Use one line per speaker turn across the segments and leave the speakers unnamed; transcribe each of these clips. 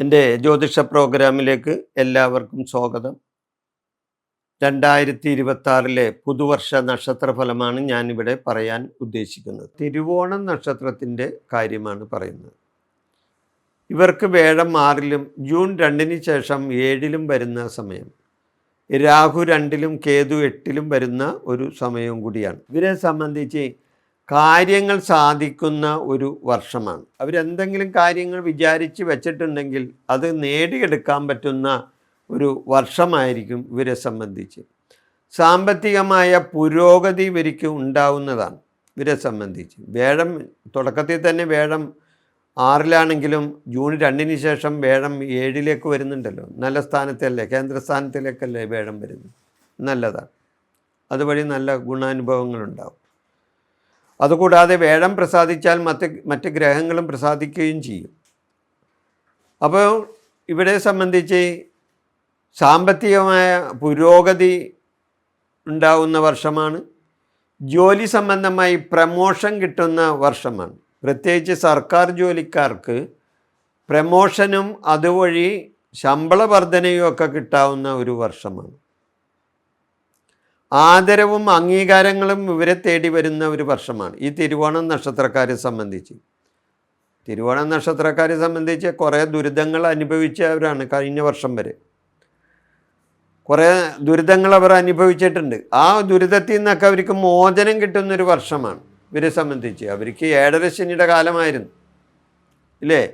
എന്റെ ജ്യോതിഷ പ്രോഗ്രാമിലേക്ക് എല്ലാവർക്കും സ്വാഗതം. രണ്ടായിരത്തി ഇരുപത്തി പുതുവർഷ നക്ഷത്രഫലമാണ് ഞാനിവിടെ പറയാൻ ഉദ്ദേശിക്കുന്നത്. തിരുവോണം നക്ഷത്രത്തിന്റെ കാര്യമാണ് പറയുന്നത്. ഇവർക്ക് വേഴം ആറിലും ജൂൺ രണ്ടിന് ശേഷം ഏഴിലും വരുന്ന സമയം രാഹു രണ്ടിലും കേതു എട്ടിലും വരുന്ന ഒരു സമയവും കൂടിയാണ്. ഇവരെ സംബന്ധിച്ച് കാര്യങ്ങൾ സാധിക്കുന്ന ഒരു വർഷമാണ്. അവരെന്തെങ്കിലും കാര്യങ്ങൾ വിചാരിച്ച് വെച്ചിട്ടുണ്ടെങ്കിൽ അത് നേടിയെടുക്കാൻ പറ്റുന്ന ഒരു വർഷമായിരിക്കും ഇവരെ സംബന്ധിച്ച്. സാമ്പത്തികമായ പുരോഗതി ഇവർക്ക് ഉണ്ടാവുന്നതാണ് ഇവരെ സംബന്ധിച്ച്. വേഴം തുടക്കത്തിൽ തന്നെ വേഴം ആറിലാണെങ്കിലും ജൂൺ രണ്ടിന് ശേഷം വേഴം ഏഴിലേക്ക് വരുന്നുണ്ടല്ലോ. നല്ല സ്ഥാനത്തല്ലേ കേന്ദ്ര സ്ഥാനത്തിലേക്കല്ലേ വേഴം വരുന്നത്? നല്ലതാണ്. അതുവഴി നല്ല ഗുണാനുഭവങ്ങളുണ്ടാവും. അതുകൂടാതെ വേഴം പ്രസാദിച്ചാൽ മറ്റ് മറ്റ് ഗ്രഹങ്ങളും പ്രസാദിക്കുകയും ചെയ്യും. അപ്പോൾ ഇവിടെ സംബന്ധിച്ച് സാമ്പത്തികമായ പുരോഗതി ഉണ്ടാവുന്ന വർഷമാണ്. ജോലി സംബന്ധമായി പ്രമോഷൻ കിട്ടുന്ന വർഷമാണ്. പ്രത്യേകിച്ച് സർക്കാർ ജോലിക്കാർക്ക് പ്രമോഷനും അതുവഴി ശമ്പള വർധനയും ഒക്കെ കിട്ടാവുന്ന ഒരു വർഷമാണ്. ആദരവും അംഗീകാരങ്ങളും ഇവരെ തേടി വരുന്ന ഒരു വർഷമാണ്. ഈ തിരുവോണം നക്ഷത്രക്കാരെ സംബന്ധിച്ച്. തിരുവോണം നക്ഷത്രക്കാരെ സംബന്ധിച്ച് കുറേ ദുരിതങ്ങൾ അനുഭവിച്ചവരാണ് കഴിഞ്ഞ വർഷം വരെ. കുറേ ദുരിതങ്ങൾ അവർ അനുഭവിച്ചിട്ടുണ്ട്. ആ ദുരിതത്തിൽ നിന്നൊക്കെ അവർക്ക് മോചനം കിട്ടുന്നൊരു വർഷമാണ് ഇവരെ സംബന്ധിച്ച്. അവർക്ക് ഏഴര ശനിയുടെ കാലമായിരുന്നു. ഇല്ലേ?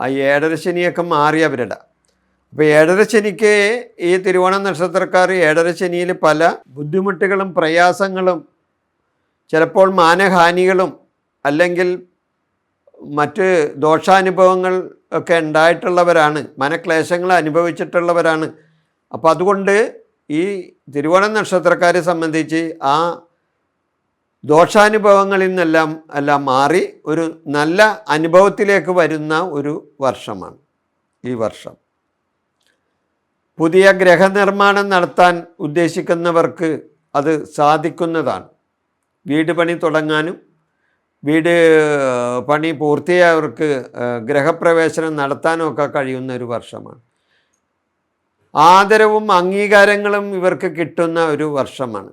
ആ ഏഴര ശനിയൊക്കെ മാറി അവരുടെ. അപ്പോൾ ഏഴര ശനിക്ക് ഈ തിരുവോണ നക്ഷത്രക്കാർ ഏഴര ശനിയിൽ പല ബുദ്ധിമുട്ടുകളും പ്രയാസങ്ങളും ചിലപ്പോൾ മാനഹാനികളും അല്ലെങ്കിൽ മറ്റ് ദോഷാനുഭവങ്ങൾ ഒക്കെ ഉണ്ടായിട്ടുള്ളവരാണ് മനക്ലേശങ്ങൾ അനുഭവിച്ചിട്ടുള്ളവരാണ്. അപ്പോൾ അതുകൊണ്ട് ഈ തിരുവോണ നക്ഷത്രക്കാരെ സംബന്ധിച്ച് ആ ദോഷാനുഭവങ്ങളിൽ നിന്നെല്ലാം എല്ലാം മാറി ഒരു നല്ല അനുഭവത്തിലേക്ക് വരുന്ന ഒരു വർഷമാണ് ഈ വർഷം. പുതിയ ഗ്രഹനിർമ്മാണം നടത്താൻ ഉദ്ദേശിക്കുന്നവർക്ക് അത് സാധിക്കുന്നതാണ്. വീട് പണി തുടങ്ങാനും വീട് പണി പൂർത്തിയായവർക്ക് ഗ്രഹപ്രവേശനം നടത്താനും ഒക്കെ കഴിയുന്ന ഒരു വർഷമാണ്. ആദരവും അംഗീകാരങ്ങളും ഇവർക്ക് കിട്ടുന്ന ഒരു വർഷമാണ്.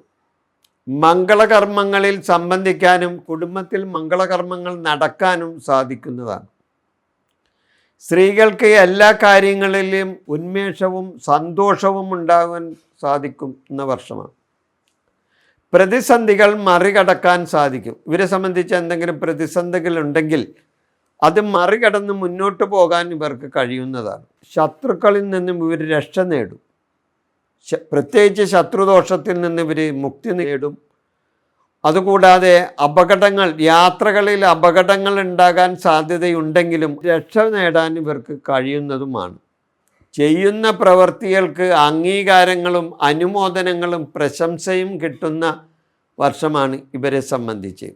മംഗളകർമ്മങ്ങളിൽ സംബന്ധിക്കാനും കുടുംബത്തിൽ മംഗളകർമ്മങ്ങൾ നടക്കാനും സാധിക്കുന്നതാണ്. സ്ത്രീകൾക്ക് എല്ലാ കാര്യങ്ങളിലും ഉന്മേഷവും സന്തോഷവും ഉണ്ടാകാൻ സാധിക്കുന്ന വർഷമാണ്. പ്രതിസന്ധികൾ മറികടക്കാൻ സാധിക്കും. ഇവരെ സംബന്ധിച്ച് എന്തെങ്കിലും പ്രതിസന്ധികൾ ഉണ്ടെങ്കിൽ അത് മറികടന്ന് മുന്നോട്ട് പോകാൻ ഇവർക്ക് കഴിയുന്നതാണ്. ശത്രുക്കളിൽ നിന്നും ഇവർ രക്ഷ നേടും. പ്രത്യേകിച്ച് ശത്രുദോഷത്തിൽ നിന്ന് ഇവർ മുക്തി നേടും. അതുകൂടാതെ അപകടങ്ങൾ യാത്രകളിൽ അപകടങ്ങൾ ഉണ്ടാകാൻ സാധ്യതയുണ്ടെങ്കിലും രക്ഷ നേടാൻ ഇവർക്ക് കഴിയുന്നതുമാണ്. ചെയ്യുന്ന പ്രവൃത്തികൾക്ക് അംഗീകാരങ്ങളും അനുമോദനങ്ങളും പ്രശംസയും കിട്ടുന്ന വർഷമാണ് ഇവരെ സംബന്ധിച്ച്.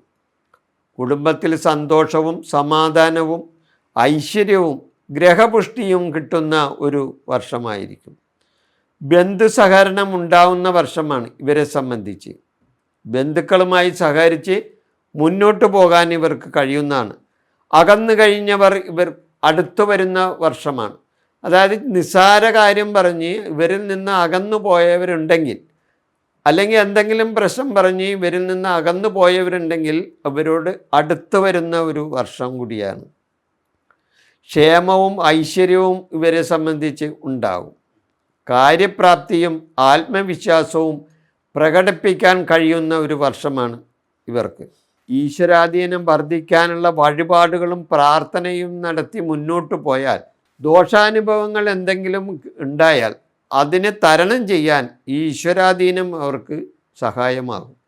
കുടുംബത്തിൽ സന്തോഷവും സമാധാനവും ഐശ്വര്യവും ഗ്രഹപുഷ്ടിയും കിട്ടുന്ന ഒരു വർഷമായിരിക്കും. ബന്ധുസഹകരണം ഉണ്ടാവുന്ന വർഷമാണ് ഇവരെ സംബന്ധിച്ച്. ബന്ധുക്കളുമായി സഹകരിച്ച് മുന്നോട്ട് പോകാൻ ഇവർക്ക് കഴിയുന്നതാണ്. അകന്നു കഴിഞ്ഞവർ ഇവർ അടുത്തു വരുന്ന വർഷമാണ്. അതായത് നിസ്സാര കാര്യം പറഞ്ഞ് ഇവരിൽ നിന്ന് അകന്നു പോയവരുണ്ടെങ്കിൽ അല്ലെങ്കിൽ എന്തെങ്കിലും പ്രശ്നം പറഞ്ഞ് ഇവരിൽ നിന്ന് അകന്നു പോയവരുണ്ടെങ്കിൽ അവരോട് അടുത്തു വരുന്ന ഒരു വർഷം കൂടിയാണ്. ക്ഷേമവും ഐശ്വര്യവും ഇവരെ സംബന്ധിച്ച് ഉണ്ടാവും. കാര്യപ്രാപ്തിയും ആത്മവിശ്വാസവും പ്രകടിപ്പിക്കാൻ കഴിയുന്ന ഒരു വർഷമാണ് ഇവർക്ക്. ഈശ്വരാധീനം വർദ്ധിക്കാനുള്ള വഴിപാടുകളും പ്രാർത്ഥനയും നടത്തി മുന്നോട്ട് പോയാൽ ദോഷാനുഭവങ്ങൾ എന്തെങ്കിലും ഉണ്ടായാൽ അതിനെ തരണം ചെയ്യാൻ ഈശ്വരാധീനം അവർക്ക് സഹായമാകും.